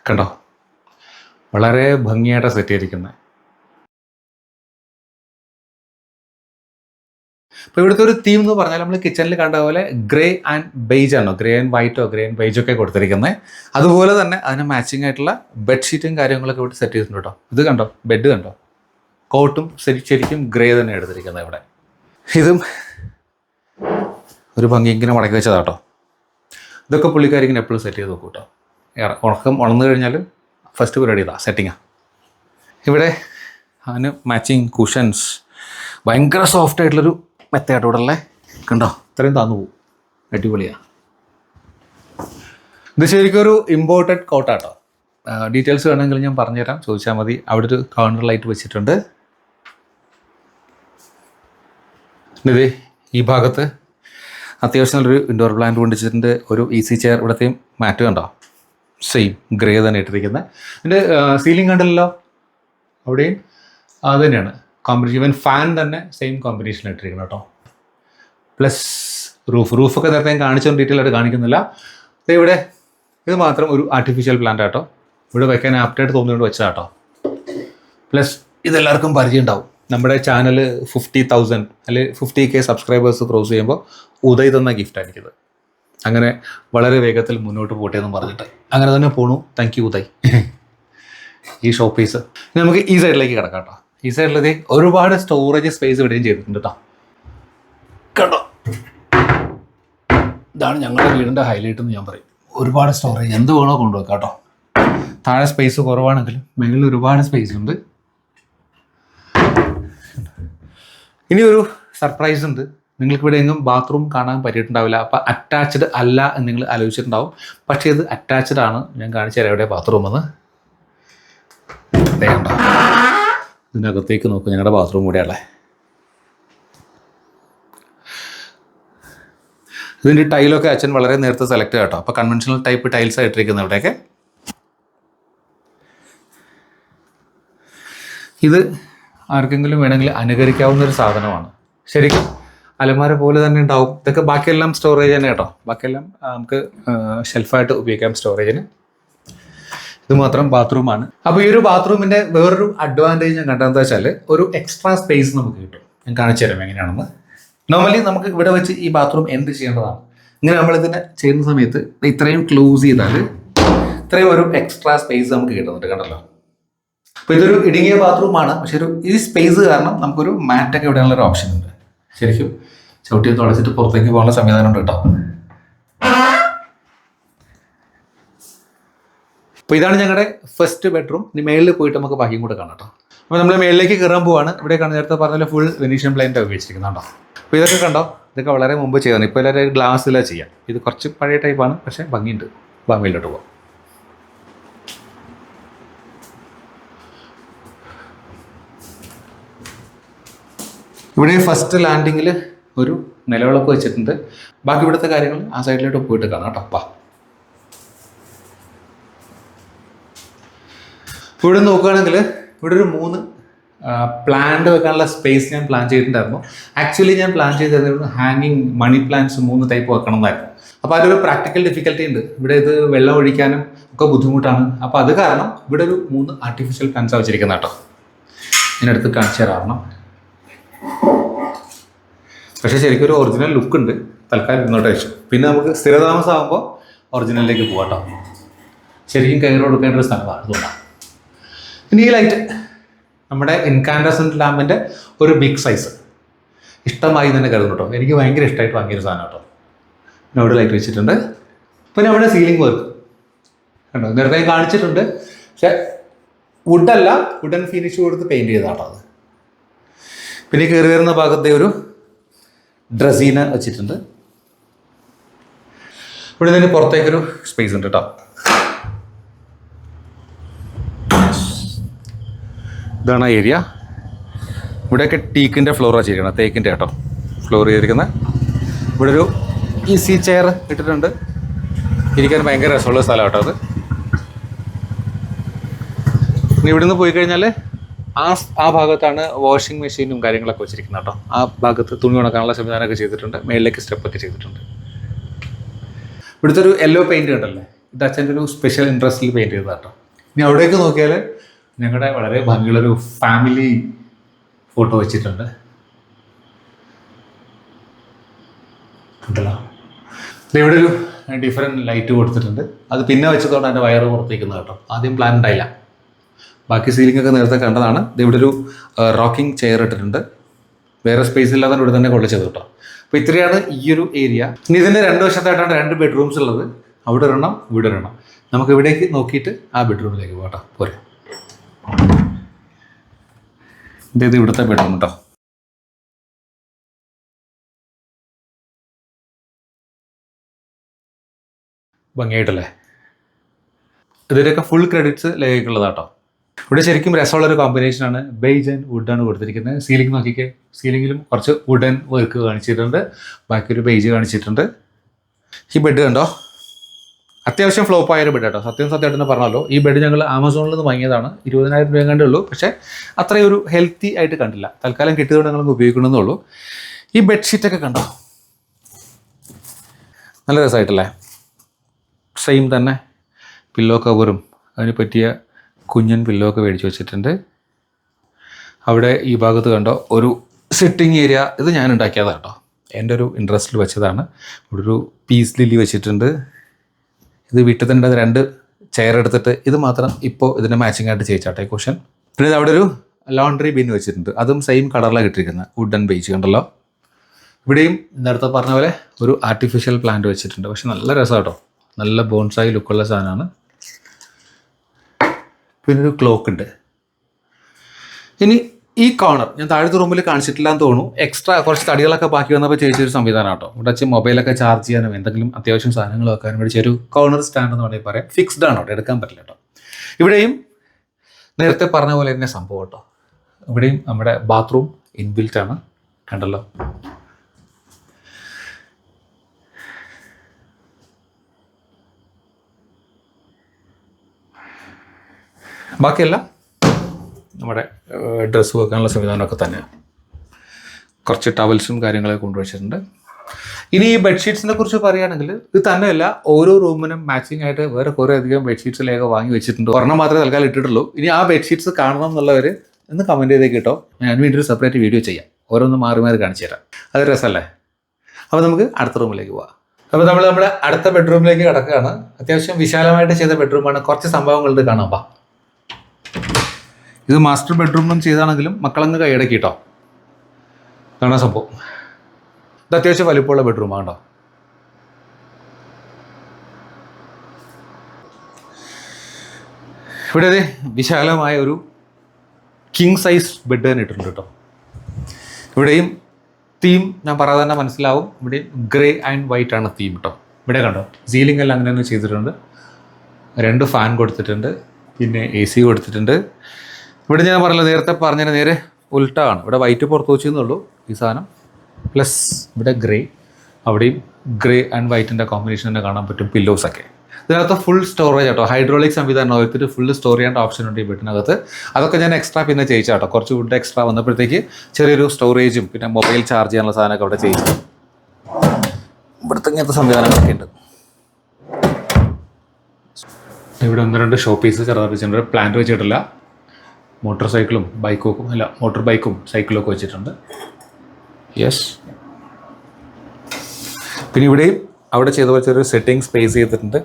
കണ്ടോ? വളരെ ഭംഗിയായിട്ട് സെറ്റ് ചെയ്തിരിക്കുന്നത് അപ്പോൾ ഇവിടുത്തെ ഒരു തീം എന്ന് പറഞ്ഞാൽ നമ്മൾ കിച്ചണിൽ കണ്ട പോലെ ഗ്രേ ആൻഡ് ബെയ്ജ് ആണോ? ഗ്രേ ആൻഡ് വൈറ്റോ ഗ്രേ ആൻഡ് ബെയ്ജ് ഒക്കെ കൊടുത്തിരിക്കുന്നത് അതുപോലെ തന്നെ അതിന് മാച്ചിങ് ആയിട്ടുള്ള ബെഡ്ഷീറ്റും കാര്യങ്ങളൊക്കെ ഇവിടെ സെറ്റ് ചെയ്തിട്ടുണ്ട് കേട്ടോ ഇത് കണ്ടോ? ബെഡ് കണ്ടോ? കോട്ടും ശരി ശരിക്കും ഗ്രേ തന്നെ എടുത്തിരിക്കുന്നത് ഇവിടെ. ഇതും ഒരു ഭംഗി ഇങ്ങനെ മടക്കി വെച്ചതാ കേട്ടോ ഇതൊക്കെ പുള്ളിക്കാരി ഇങ്ങനെ എപ്പോഴും സെറ്റ് ചെയ്ത് നോക്കും കേട്ടോ ഉണക്കം ഉണർന്നു കഴിഞ്ഞാൽ ഫസ്റ്റ് പരിപാടി ഇതാ സെറ്റിങ്ങാ ഇവിടെ അതിന് മാച്ചിങ് കുഷൻസ് ഭയങ്കര സോഫ്റ്റ് ആയിട്ടുള്ളൊരു ഉള്ളേ. കണ്ടോ? ഇത്രയും താന്നു പോകും അടിപൊളിയാ. ഇത് ശരിക്കും ഒരു ഇമ്പോർട്ടഡ് കോട്ടാട്ടോ ഡീറ്റെയിൽസ് വേണമെങ്കിൽ ഞാൻ പറഞ്ഞുതരാം. ചോദിച്ചാൽ മതി. അവിടെ ഒരു കൗണ്ടർ ലൈറ്റ് വെച്ചിട്ടുണ്ട്. ഇതേ ഈ ഭാഗത്ത് അത്യാവശ്യം നല്ലൊരു ഇൻഡോർ പ്ലാന്റ് കൊണ്ടുവച്ചിട്ടുണ്ട്. ഒരു ഈസി ചെയർ ഇവിടത്തെയും മാറ്റ് കണ്ടോ? സെയിം ഗ്രേ തന്നെ ഇട്ടിരിക്കുന്നത്. ഇതിന്റെ സീലിംഗ് കണ്ടല്ലോ അവിടെയും അത് തന്നെയാണ്. കോമ്പിനേഷൻ ഇവൻ ഫാൻ തന്നെ സെയിം കോമ്പറ്റീഷൻ ഇട്ടിരിക്കണം കേട്ടോ. പ്ലസ് റൂഫ് റൂഫൊക്കെ നേരത്തെ ഞാൻ കാണിച്ചോണ്ട് ഡീറ്റെയിൽ ആയിട്ട് കാണിക്കുന്നില്ല. ഇവിടെ ഇത് മാത്രം ഒരു ആർട്ടിഫിഷ്യൽ പ്ലാന്റ് ആട്ടോ. ഇവിടെ വെക്കാൻ ആപ്റ്റായിട്ട് തോന്നിയോണ്ട് വെച്ചതാട്ടോ പ്ലസ് ഇതെല്ലാവർക്കും പരിചയം ഉണ്ടാവും. നമ്മുടെ ചാനൽ ഫിഫ്റ്റി തൗസൻഡ് അല്ലെങ്കിൽ ഫിഫ്റ്റി കെ സബ്സ്ക്രൈബേഴ്സ് ക്രോസ് ചെയ്യുമ്പോൾ ഉദയ് തന്ന ഗിഫ്റ്റാണ് എനിക്കത്. അങ്ങനെ വളരെ വേഗത്തിൽ മുന്നോട്ട് പോട്ടെ എന്ന് പറഞ്ഞിട്ട്. അങ്ങനെ തന്നെ പോണു. Thank you Uday. (laughs) ഈ ഷോപ്പീസ് നമുക്ക് ഈ സൈഡിലേക്ക് കിടക്കാം കേട്ടോ. ഈ സൈഡിലേക്ക് ഒരുപാട് സ്റ്റോറേജ് സ്പേസ് ഇവിടെയും ചെയ്തിട്ടുണ്ട് കേട്ടോ കണ്ടോ? ഇതാണ് ഞങ്ങളുടെ വീടിന്റെ ഹൈലൈറ്റ് എന്ന് ഞാൻ പറയും. ഒരുപാട് സ്റ്റോറേജ് എന്ത് വേണോ കൊണ്ടുവെക്കാം കേട്ടോ താഴെ സ്പേസ് കുറവാണെങ്കിലും മുകളിൽ ഒരുപാട് സ്പേസ് ഉണ്ട്. ഇനി ഒരു സർപ്രൈസ് ഉണ്ട്. നിങ്ങൾക്ക് ഇവിടെ എങ്ങും ബാത്റൂം കാണാൻ പറ്റിയിട്ടുണ്ടാവില്ല. അപ്പം അറ്റാച്ച്ഡ് അല്ല എന്ന് നിങ്ങൾ ആലോചിച്ചിട്ടുണ്ടാവും. പക്ഷേ ഇത് അറ്റാച്ച്ഡ് ആണ്. ഞാൻ കാണിച്ചു തരാം എവിടെ ബാത്റൂം എന്ന്. വേണ്ട ഇതിനകത്തേക്ക് നോക്കും ഞങ്ങളുടെ ബാത്റൂം കൂടെയല്ലേ ഇതിന്റെ ടൈലൊക്കെ അച്ഛൻ വളരെ നേരത്തെ സെലക്ട് കേട്ടോ. അപ്പോൾ കൺവെൻഷണൽ ടൈപ്പ് ടൈൽസ് ആയിട്ടിരിക്കുന്നത് ഇവിടെയൊക്കെ. ഇത് ആർക്കെങ്കിലും വേണമെങ്കിൽ അനുകരിക്കാവുന്ന ഒരു സാധനമാണ്. ശരിക്കും അലമാര പോലെ തന്നെ ഉണ്ടാവും. ഇതൊക്കെ ബാക്കിയെല്ലാം സ്റ്റോറേജ് തന്നെ കേട്ടോ. ബാക്കിയെല്ലാം നമുക്ക് ഷെൽഫായിട്ട് ഉപയോഗിക്കാം സ്റ്റോറേജിന് ഇത് മാത്രം ബാത്റൂമാണ്. അപ്പോൾ ഈ ഒരു ബാത്റൂമിന്റെ വേറൊരു അഡ്വാന്റേജ് ഞാൻ കണ്ടതെന്ന് വെച്ചാൽ ഒരു എക്സ്ട്രാ സ്പേസ് നമുക്ക് കിട്ടും. ഞാൻ കാണിച്ചു തരാം എങ്ങനെയാണെന്ന്. നോർമലി നമുക്ക് ഇവിടെ വെച്ച് ഈ ബാത്റൂം എന്ത് ചെയ്യേണ്ടതാണ്? ഇങ്ങനെ നമ്മളിതിനെ ചെയ്യുന്ന സമയത്ത് ഇത്രയും ക്ലോസ് ചെയ്താൽ ഇത്രയും ഒരു എക്സ്ട്രാ സ്പേസ് നമുക്ക് കിട്ടുന്നുണ്ട് കണ്ടല്ലോ. അപ്പോൾ ഇതൊരു ഇടുങ്ങിയ ബാത്റൂമാണ്. പക്ഷെ ഒരു ഈ സ്പേസ് കാരണം നമുക്കൊരു മാറ്റൊക്കെ ഇവിടെയുള്ള ഒരു ഓപ്ഷൻ ഉണ്ട്. ശരിക്കും ചവിട്ടി തുടച്ചിട്ട് പുറത്തേക്ക് പോകാനുള്ള സംവിധാനം ഉണ്ട് കേട്ടോ. അപ്പോൾ ഇതാണ് ഞങ്ങളുടെ ഫസ്റ്റ് ബെഡ്റൂം ഇനി മേളിൽ പോയിട്ട് നമുക്ക് ബാക്കിയും കൂടെ കാണാം കേട്ടോ അപ്പോൾ നമ്മൾ മേളിലേക്ക് കയറാൻ പോവാണ്. ഇവിടെ കാണുന്ന നേരത്തെ പറഞ്ഞ ഫുൾ വെനീഷ്യൻ പ്ലൈന്റ് ഉപയോഗിച്ചിരിക്കുന്നുണ്ടോ അപ്പോൾ ഇതൊക്കെ കണ്ടോ? ഇതൊക്കെ വളരെ മുമ്പ് ചെയ്തതാണ്. ഇപ്പോൾ എല്ലാവരും ഗ്ലാസ്സിലാണ് ചെയ്യാം. ഇത് കുറച്ച് പഴയ ടൈപ്പാണ് പക്ഷേ ഭംഗിയുണ്ട്. ഭാവിയിലോട്ട് പോവാം. ഇവിടെ ഫസ്റ്റ് ലാൻഡിങ്ങിൽ ഒരു നിലവിളക്ക് വെച്ചിട്ടുണ്ട്. ബാക്കി ഇവിടുത്തെ കാര്യങ്ങൾ ആ സൈഡിലോട്ട് പോയിട്ട് കാണാം കേട്ടോ ഇവിടെ നോക്കുകയാണെങ്കിൽ ഇവിടെ ഒരു മൂന്ന് പ്ലാന്റ് വെക്കാനുള്ള സ്പേസ് ഞാൻ പ്ലാൻ ചെയ്തിട്ടുണ്ടായിരുന്നു. ആക്ച്വലി ഞാൻ പ്ലാൻ ചെയ്തിരുന്നത് ഹാങ്ങിങ് മണി പ്ലാന്റ്സ് മൂന്ന് ടൈപ്പ് വെക്കണം എന്നായിരുന്നു അപ്പോൾ അതിലൊരു പ്രാക്ടിക്കൽ ഡിഫിക്കൽറ്റി ഉണ്ട്. ഇവിടെ ഇത് വെള്ളം ഒഴിക്കാനും ഒക്കെ ബുദ്ധിമുട്ടാണ്. അപ്പോൾ അത് കാരണം ഇവിടെ ഒരു മൂന്ന് ആർട്ടിഫിഷ്യൽ പ്ലാന്റ്സ് വെച്ചിരിക്കുന്നത് കേട്ടോ. ഇതിനടുത്ത് കാണിച്ചു തരാറണം പക്ഷേ ശരിക്കും ഒരു ഒറിജിനൽ ലുക്ക് ഉണ്ട്. തൽക്കാലം ഇങ്ങോട്ട് വെച്ചു പിന്നെ നമുക്ക് സ്ഥിരതാമസമാകുമ്പോൾ ഒറിജിനലിലേക്ക് പോകാം കേട്ടോ. ശരിക്കും കയറി കൊടുക്കേണ്ട ഒരു സ്ഥലമാണ്. അതുകൊണ്ടാണ്. ഇനി ഈ ലൈറ്റ് നമ്മുടെ ഇൻകാൻഡസന്റ് ലാമ്പിന്റെ ഒരു ബിഗ് സൈസ് ഇഷ്ടമായി തന്നെ കരുതുന്നു കേട്ടോ. എനിക്ക് ഭയങ്കര ഇഷ്ടമായിട്ട് വാങ്ങിയൊരു സാധനം കേട്ടോ. അവിടെ ലൈറ്റ് വെച്ചിട്ടുണ്ട്. പിന്നെ അവിടെ സീലിംഗ് വർക്ക് കണ്ടോ? നേരത്തെ കാണിച്ചിട്ടുണ്ട്. പക്ഷെ വുഡല്ല വുഡൻ ഫിനിഷ് കൊടുത്ത് പെയിന്റ് ചെയ്താട്ടോ അത്. പിന്നെ കയറി വരുന്ന ഭാഗത്തെ ഒരു ഡ്രസീന വെച്ചിട്ടുണ്ട്. ഇവിടെ നിന്ന് പുറത്തേക്കൊരു സ്പേസ് ഉണ്ട് കേട്ടോ. ഇതാണ് ഏരിയ ഇവിടെയൊക്കെ ടീക്കിന്റെ ഫ്ലോർ ചെയ്തിരിക്കുന്നത് തേക്കിന്റെ കേട്ടോ. ഫ്ലോർ ചെയ്തിരിക്കുന്നത് ഇവിടെ ഒരു ഈസി ചെയർ ഇട്ടിട്ടുണ്ട്. ഇരിക്കാൻ ഭയങ്കര രസമുള്ള സ്ഥലം കേട്ടോ അത്. ഇനി ഇവിടുന്ന് പോയി കഴിഞ്ഞാൽ ആ ആ ഭാഗത്താണ് വാഷിംഗ് മെഷീനും കാര്യങ്ങളൊക്കെ വെച്ചിരിക്കുന്നത് കേട്ടോ. ആ ഭാഗത്ത് തുണി ഉണക്കാനുള്ള സംവിധാനമൊക്കെ ചെയ്തിട്ടുണ്ട്. മേളിലേക്ക് സ്റ്റെപ്പൊക്കെ ചെയ്തിട്ടുണ്ട്. ഇവിടുത്തെ ഒരു യെല്ലോ പെയിന്റ് ഉണ്ടല്ലേ ഇത് അച്ഛന്റെ ഒരു സ്പെഷ്യൽ ഇൻട്രസ്റ്റിൽ പെയിന്റ് ചെയ്തതാണ് കേട്ടോ. ഇനി അവിടേക്ക് നോക്കിയാൽ ഞങ്ങളുടെ വളരെ ഭംഗിയുള്ളൊരു ഫാമിലി ഫോട്ടോ വെച്ചിട്ടുണ്ട്. ഇവിടെ ഒരു ഡിഫറെന്റ് ലൈറ്റ് കൊടുത്തിട്ടുണ്ട്. അത് പിന്നെ വെച്ചതുകൊണ്ട് അതിന്റെ വയറ് പുറത്തേക്കുന്നത് കേട്ടോ. ആദ്യം പ്ലാൻ ഉണ്ടായില്ല ബാക്കി സീലിംഗ് ഒക്കെ നേരത്തെ കണ്ടതാണ്. ഇവിടെ ഒരു റോക്കിംഗ് ചെയർ ഇട്ടിട്ടുണ്ട്. വേറെ സ്പേസ് ഇല്ലാതെ ഇവിടെ തന്നെ കൊള്ളിച്ചത് കേട്ടോ. അപ്പോൾ ഇത്രയാണ് ഈ ഒരു ഏരിയ ഇനി ഇതിന്റെ രണ്ട് വശത്തായിട്ടാണ് രണ്ട് ബെഡ്റൂംസ് ഉള്ളത്. അവിടെ ഒരെണ്ണം ഇവിടെ ഒരെണ്ണം. നമുക്ക് ഇവിടേക്ക് നോക്കിയിട്ട് ആ ബെഡ്റൂമിലേക്ക് പോകട്ടോ പോരെ. ഇത് ഇവിടുത്തെ ബെഡ്റൂം കേട്ടോ ഭംഗിയായിട്ടല്ലേ? ഇതിന്റെയൊക്കെ ഫുൾ ക്രെഡിറ്റ്സ് ലേക്കുള്ളതാട്ടോ ഇവിടെ ശരിക്കും രസമുള്ളൊരു കോമ്പിനേഷനാണ് ബെയ്ജ് ആൻഡ് വുഡാണ് കൊടുത്തിരിക്കുന്നത്. സീലിംഗ് നോക്കിക്കേ. സീലിംഗിലും കുറച്ച് വുഡൻ വർക്ക് കാണിച്ചിട്ടുണ്ട്. ബാക്കി ഒരു ബെയ്ജ് കാണിച്ചിട്ടുണ്ട്. ഈ ബെഡ് കണ്ടോ? അത്യാവശ്യം ഫ്ലോപ്പ് ആയൊരു ബെഡ് കേട്ടോ സത്യം സത്യമായിട്ട് പറഞ്ഞല്ലോ ഈ ബെഡ് ഞങ്ങൾ ആമസോണിൽ നിന്ന് വാങ്ങിയതാണ്. ഇരുപതിനായിരം രൂപ കണ്ടേ ഉള്ളൂ പക്ഷേ അത്രയും ഒരു ഹെൽത്തി ആയിട്ട് കണ്ടില്ല. തൽക്കാലം കിട്ടിയതുകൊണ്ട് ഞങ്ങൾ ഉപയോഗിക്കണമെന്നേ ഉള്ളൂ. ഈ ബെഡ്ഷീറ്റൊക്കെ കണ്ടോ? നല്ല രസമായിട്ടല്ലേ? സെയിം തന്നെ. പില്ലോ കവറും അതിന് പറ്റിയ കുഞ്ഞൻ പില്ലോ ഒക്കെ മേടിച്ച് വെച്ചിട്ടുണ്ട്. അവിടെ ഈ ഭാഗത്ത് കണ്ടോ ഒരു സിറ്റിംഗ് ഏരിയ ഇത് ഞാൻ ഉണ്ടാക്കിയതാണ് കേട്ടോ എന്റെ ഒരു ഇൻട്രസ്റ്റിൽ വെച്ചതാണ്. ഇവിടെ ഒരു പീസ് ലില്ലി വെച്ചിട്ടുണ്ട്. ഇത് വീട്ടിൽ തന്നെ രണ്ട് ചെയർ എടുത്തിട്ട് ഇത് മാത്രം ഇപ്പോൾ ഇതിന്റെ മാച്ചിങ് ആയിട്ട് ചെയ്യിച്ചാട്ടെ ക്വസ്റ്റൻ പിന്നെ ഇത് അവിടെ ഒരു ലോണ്ടറി ബിൻ വെച്ചിട്ടുണ്ട്. അതും സെയിം കളറിലാണ് കിട്ടിയിരിക്കുന്നത് വുഡൻ ബേജ് കണ്ടല്ലോ? ഇവിടെയും നേരത്തെ പറഞ്ഞ പോലെ ഒരു ആർട്ടിഫിഷ്യൽ പ്ലാന്റ് വെച്ചിട്ടുണ്ട്. പക്ഷെ നല്ല രസം കേട്ടോ നല്ല ബോൺസായി ലുക്കുള്ള സാധനമാണ് പിന്നെ ഒരു ക്ലോക്ക് ഉണ്ട്. ഇനി ഈ കോണർ ഞാൻ താഴത്തെ റൂമിൽ കാണിച്ചിട്ടില്ല എന്ന് തോന്നുന്നു. എക്സ്ട്രാ കുറച്ച് തടികളൊക്കെ ബാക്കി വന്നപ്പോൾ ചേച്ചിയൊരു സംവിധാനം കേട്ടോ. ഇവിടെ വെച്ച് മൊബൈലൊക്കെ ചാർജ് ചെയ്യാനും എന്തെങ്കിലും അത്യാവശ്യം സാധനങ്ങൾ വെക്കാനും വേണ്ടി ഒരു കോർണർ സ്റ്റാൻഡ് എന്ന് വേണമെങ്കിൽ പറയാം. ഫിക്സ്ഡ് ആണ് കേട്ടോ എടുക്കാൻ പറ്റില്ല കേട്ടോ. ഇവിടെയും നേരത്തെ പറഞ്ഞ പോലെ തന്നെ സംഭവം കേട്ടോ. ഇവിടെയും നമ്മുടെ ബാത്റൂം ഇൻബിൽറ്റ് ആണ്. കണ്ടല്ലോ. ബാക്കിയെല്ലാം നമ്മുടെ ഡ്രസ്സ് വെക്കാനുള്ള സംവിധാനമൊക്കെ തന്നെയാണ്. കുറച്ച് ടവൽസും കാര്യങ്ങളൊക്കെ കൊണ്ടുവച്ചിട്ടുണ്ട് ഇനി ഈ ബെഡ്ഷീറ്റ്സിനെ കുറിച്ച് പറയുകയാണെങ്കിൽ ഇത് തന്നെയല്ല ഓരോ റൂമിനും മാച്ചിങ് ആയിട്ട് വേറെ കുറേ അധികം ബെഡ്ഷീറ്റ്സിലേക്ക് വാങ്ങി വെച്ചിട്ടുണ്ട്. ഒരെണ്ണം മാത്രമേ തൽക്കാലം ഇട്ടിട്ടുള്ളൂ. ഇനി ആ ബെഡ്ഷീറ്റ്സ് കാണണം എന്നുള്ളവർ ഒന്ന് കമന്റ് ചെയ്തേ കേട്ടോ. ഞാൻ വേണ്ടി ഒരു സെപ്പറേറ്റ് വീഡിയോ ചെയ്യാം. ഓരോന്ന് മാറി മാറി കാണിച്ചു തരാം. അത് രസമല്ലേ? അപ്പോൾ നമുക്ക് അടുത്ത റൂമിലേക്ക് പോവാം. അപ്പോൾ നമ്മൾ നമ്മുടെ അടുത്ത ബെഡ്റൂമിലേക്ക് കിടക്കുകയാണ്. അത്യാവശ്യം വിശാലമായിട്ട് ചെയ്ത ബെഡ്റൂമാണ് കുറച്ച് സംഭവങ്ങളുണ്ട് കാണാം. ഇത് മാസ്റ്റർ ബെഡ്റൂമിലും ചെയ്താണെങ്കിലും മക്കളങ്ങ് കൈയടക്കി കേട്ടോ ഇതാണ് സംഭവം. ഇത് അത്യാവശ്യം വലിപ്പമുള്ള ബെഡ്റൂമാണ് കേട്ടോ ഇവിടെ അതെ വിശാലമായ ഒരു കിങ് സൈസ് ബെഡ് തന്നെ ഇട്ടിട്ടുണ്ട് കേട്ടോ. ഇവിടെയും തീം ഞാൻ പറയാതെ തന്നെ മനസ്സിലാവും. ഇവിടെ ഗ്രേ ആൻഡ് വൈറ്റ് ആണ് തീം കേട്ടോ ഇവിടെ കണ്ടോ? സീലിംഗ് എല്ലാം അങ്ങനെ തന്നെ ചെയ്തിട്ടുണ്ട്. രണ്ട് ഫാൻ കൊടുത്തിട്ടുണ്ട്. പിന്നെ എ സി കൊടുത്തിട്ടുണ്ട്. ഇവിടെ ഞാൻ പറഞ്ഞല്ലോ നേരത്തെ പറഞ്ഞതിന് നേരെ ഉൾട്ടാണ് ഇവിടെ വൈറ്റ് പുറത്ത് വെച്ചെന്നുള്ളൂ ഈ സാധനം. പ്ലസ് ഇവിടെ ഗ്രേ അവിടെയും ഗ്രേ ആൻഡ് വൈറ്റിന്റെ കോമ്പിനേഷൻ തന്നെ കാണാൻ പറ്റും പില്ലോസൊക്കെ ഇതിനകത്ത് ഫുൾ സ്റ്റോറേജ് ആട്ടോ. ഹൈഡ്രോളിക് സംവിധാനം എടുത്തിട്ട് ഫുൾ സ്റ്റോർ ചെയ്യേണ്ട ഓപ്ഷൻ ഉണ്ട് ഈ വീട്ടിനകത്ത്. അതൊക്കെ ഞാൻ എക്സ്ട്രാ പിന്നെ ചെയ്യിച്ചാട്ടോ കുറച്ച് ഫുഡ് എക്സ്ട്രാ വന്നപ്പോഴത്തേക്ക് ചെറിയൊരു സ്റ്റോറേജും പിന്നെ മൊബൈൽ ചാർജ് ചെയ്യാനുള്ള സാധനമൊക്കെ അവിടെ ചെയ്യിച്ചു. ഇവിടുത്തെ ഇങ്ങനത്തെ സംവിധാനങ്ങളൊക്കെ ഉണ്ട്. ഇവിടെ ഒന്ന് രണ്ട് ഷോ പീസ് ചെറുതായിട്ട് വെച്ചിട്ടുണ്ട്. പ്ലാന്റ് വെച്ചിട്ടില്ല. മോട്ടോർ സൈക്കിളും ബൈക്കും അല്ല മോട്ടോർ ബൈക്കും സൈക്കിളും ഒക്കെ വെച്ചിട്ടുണ്ട്. യെസ് പിന്നെ ഇവിടെയും അവിടെ ചെയ്ത പോലെ ചെറിയൊരു സെറ്റിംഗ് സ്പേസ് ചെയ്തിട്ടുണ്ട്.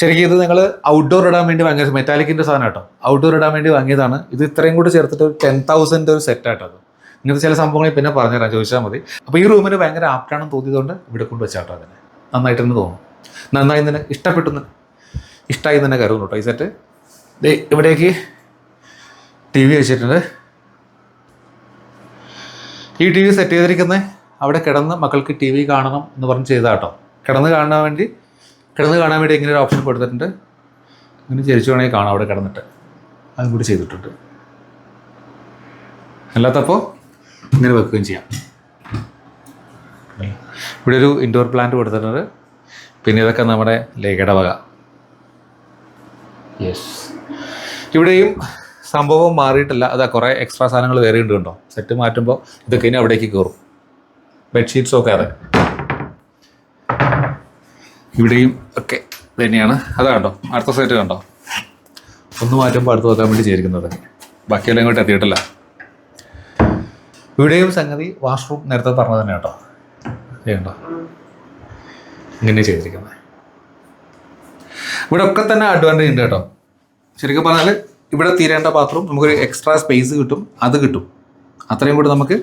ശരിക്കും ഇത് നിങ്ങൾ ഔട്ട്ഡോർ ഇടാൻ വേണ്ടി വാങ്ങിയത് മെറ്റാലിക്കിന്റെ സാധനം കേട്ടോ. ഔട്ട്ഡോർ ഇടാൻ വേണ്ടി വാങ്ങിയതാണ്. ഇത് ഇത്രയും കൂടി ചേർത്തിട്ട് ഒരു ടെൻ തൗസൻഡ് ഒരു സെറ്റ് ആട്ടോ അത്. ഇങ്ങനത്തെ ചില സംഭവങ്ങൾ പിന്നെ പറഞ്ഞുതരാം ചോദിച്ചാൽ മതി. അപ്പോൾ ഈ റൂമിന് ഭയങ്കര ആപ്റ്റാണെന്ന് തോന്നിയതുകൊണ്ട് ഇവിടെ കൊണ്ട് വെച്ചാട്ടോ അതിനെ. നന്നായിട്ട് തന്നെ തോന്നും. നന്നായി തന്നെ ഇഷ്ടപ്പെട്ടു ഇഷ്ടമായി തന്നെ കരുതുന്നു കേട്ടോ ഈ സെറ്റ് ഇവിടേക്ക് ടി വി വെച്ചിട്ടുണ്ട്. ഈ ടി വി സെറ്റ് ചെയ്തിരിക്കുന്നത് അവിടെ കിടന്ന് മക്കൾക്ക് ടി വി കാണണം എന്ന് പറഞ്ഞ് ചെയ്താൽ കേട്ടോ കിടന്ന് കാണാൻ വേണ്ടി കിടന്ന് കാണാൻ വേണ്ടി ഇങ്ങനെ ഒരു ഓപ്ഷൻ കൊടുത്തിട്ടുണ്ട്. ഇങ്ങനെ ചരിച്ചു വേണമെങ്കിൽ കാണാം അവിടെ കിടന്നിട്ട്. അതും കൂടി ചെയ്തിട്ടുണ്ട്. അല്ലാത്തപ്പോൾ ഇങ്ങനെ വെക്കുകയും ചെയ്യാം. ഇവിടെ ഒരു ഇൻഡോർ പ്ലാന്റ് കൊടുത്തിട്ടുണ്ട്. പിന്നെ ഇതൊക്കെ നമ്മുടെ ലേഖട വക. യെസ് ഇവിടെയും സംഭവം മാറിയിട്ടില്ല. അതാ കുറേ എക്സ്ട്രാ സാധനങ്ങൾ വേറെ കേട്ടോ സെറ്റ് മാറ്റുമ്പോൾ ഇതൊക്കെ ഇനി അവിടേക്ക് കയറും ബെഡ്ഷീറ്റ്സും ഒക്കെ അതെ. ഇവിടെയും ഒക്കെ തന്നെയാണ്. അതാ കണ്ടോ? അടുത്ത സെറ്റ് കണ്ടോ? ഒന്ന് മാറ്റുമ്പോൾ അടുത്ത് വെക്കാൻ വേണ്ടി ചേരിക്കുന്നത് ബാക്കിയെല്ലാം ഇങ്ങോട്ട് എത്തിയിട്ടില്ല. ഇവിടെയും സംഗതി വാഷ്റൂം നേരത്തെ പറഞ്ഞത് തന്നെ കേട്ടോ. ചെയ്യണ്ടോ കണ്ടോ? ഇങ്ങനെ ചെയ്തിരിക്കുന്നത്. ഇവിടെ ഒക്കെ തന്നെ അഡ്വാന്റേജ് ഉണ്ട് കേട്ടോ. ശരിക്കും പറഞ്ഞാൽ ഇവിടെ തീരേണ്ട പാത്രവും നമുക്കൊരു എക്സ്ട്രാ സ്പേസ് കിട്ടും അത് കിട്ടും. അത്രയും കൂടി നമുക്ക്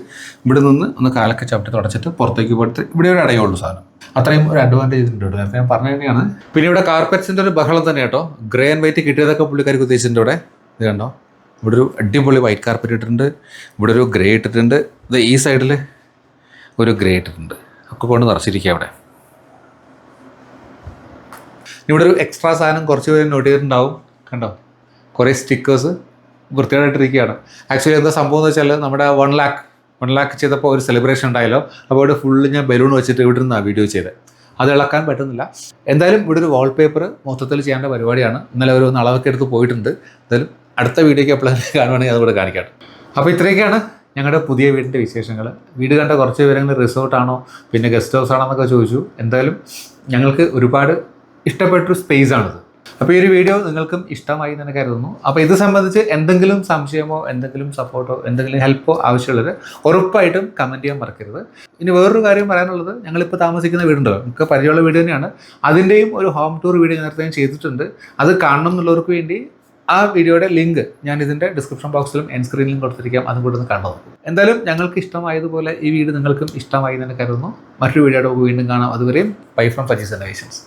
ഇവിടെ നിന്ന് ഒന്ന് കാലൊക്കെ ചവിട്ടി തുടച്ചിട്ട് പുറത്തേക്ക് പോയിട്ട് ഇവിടെ ഒരു അടയുള്ളൂ സാധനം. അത്രയും ഒരു അഡ്വാന്റേജ് ഉണ്ട് കേട്ടോ. നേരത്തെ ഞാൻ പറഞ്ഞു തന്നെയാണ്. പിന്നെ ഇവിടെ കാർപ്പറ്റ്സിന്റെ ഒരു ബഹളം തന്നെ കേട്ടോ. ഗ്രേ ആൻഡ് വൈറ്റ് കിട്ടിയതൊക്കെ പുള്ളിക്കാർക്ക് ഉദ്ദേശിച്ചിട്ടുണ്ട് ഇവിടെ. ഇത് കണ്ടോ? ഇവിടെ ഒരു അടിപൊളി വൈറ്റ് കാർപ്പറ്റ് ഇട്ടിട്ടുണ്ട്. ഇവിടെ ഒരു ഗ്രേ ഇട്ടിട്ടുണ്ട്. ഇത് ഈ സൈഡിൽ ഒരു ഗ്രേ ഇട്ടിട്ടുണ്ട്. ഒക്കെ കൊണ്ട് നിറച്ചിരിക്കുക അവിടെ ഇവിടെ ഒരു എക്സ്ട്രാ സാധനം കുറച്ച് പേര് നോട്ട് ചെയ്തിട്ടുണ്ടാവും. കണ്ടോ? കുറേ സ്റ്റിക്കേഴ്സ് വൃത്തികേടായിട്ടിരിക്കുകയാണ്. ആക്ച്വലി എന്താ സംഭവം എന്ന് വെച്ചാൽ നമ്മുടെ വൺ ലാക്ക് വൺ ലാക്ക് ചെയ്തപ്പോൾ ഒരു സെലിബ്രേഷൻ ഉണ്ടായല്ലോ. അപ്പോൾ ഇവിടെ ഫുള്ള് ഞാൻ ബലൂൺ വെച്ചിട്ട് ഇവിടെ നിന്നാണ് വീഡിയോ ചെയ്തത് അത് ഇളക്കാൻ പറ്റുന്നില്ല. എന്തായാലും ഇവിടെ ഒരു വാൾപേപ്പർ മൊത്തത്തിൽ ചെയ്യേണ്ട പരിപാടിയാണ്. ഇന്നലെ ഒരു അളവൊക്കെ എടുത്ത് പോയിട്ടുണ്ട്. എന്തായാലും അടുത്ത വീഡിയോക്ക് എപ്പോഴും കാണുവാണെങ്കിൽ അതുകൂടെ കാണിക്കാം അപ്പോൾ ഇത്രയൊക്കെയാണ് ഞങ്ങളുടെ പുതിയ വീടിന്റെ വിശേഷങ്ങൾ. വീട് കണ്ട കുറച്ച് വിവരങ്ങൾ റിസോർട്ടാണോ പിന്നെ ഗസ്റ്റ് ഹൗസ് ആണോ എന്നൊക്കെ ചോദിച്ചു. എന്തായാലും ഞങ്ങൾക്ക് ഒരുപാട് ഇഷ്ടപ്പെട്ടൊരു സ്പേസ് ആണിത്. അപ്പോൾ ഈ ഒരു വീഡിയോ നിങ്ങൾക്കും ഇഷ്ടമായി എന്ന് തന്നെ കരുതുന്നു. അപ്പോൾ ഇത് സംബന്ധിച്ച് എന്തെങ്കിലും സംശയമോ എന്തെങ്കിലും സപ്പോർട്ടോ എന്തെങ്കിലും ഹെൽപ്പോ ആവശ്യമുള്ളത് ഉറപ്പായിട്ടും കമന്റ് ചെയ്യാൻ മറക്കരുത്. ഇനി വേറൊരു കാര്യം പറയാനുള്ളത് ഞങ്ങളിപ്പോൾ താമസിക്കുന്ന വീടുണ്ടല്ലോ നമുക്ക് പരിചയമുള്ള വീട് തന്നെയാണ്. അതിന്റെയും ഒരു ഹോം ടൂർ വീഡിയോ നേരത്തെ ഞാൻ ചെയ്തിട്ടുണ്ട്. അത് കാണണം എന്നുള്ളവർക്ക് വേണ്ടി ആ വീഡിയോയുടെ ലിങ്ക് ഞാൻ ഇതിന്റെ ഡിസ്ക്രിപ്ഷൻ ബോക്സിലും എൻ സ്ക്രീനിലും കൊടുത്തിരിക്കാം. അതും കൂടെ ഒന്ന് കണ്ടത് എന്തായാലും ഞങ്ങൾക്ക് ഇഷ്ടമായതുപോലെ ഈ വീട് നിങ്ങൾക്കും ഇഷ്ടമായി തന്നെ കരുതുന്നു. മറ്റൊരു വീഡിയോയുടെ വീണ്ടും കാണാം. അതുവരെയും ബൈ ഫ്രം പജീസ് ഇന്നോവേഷൻസ്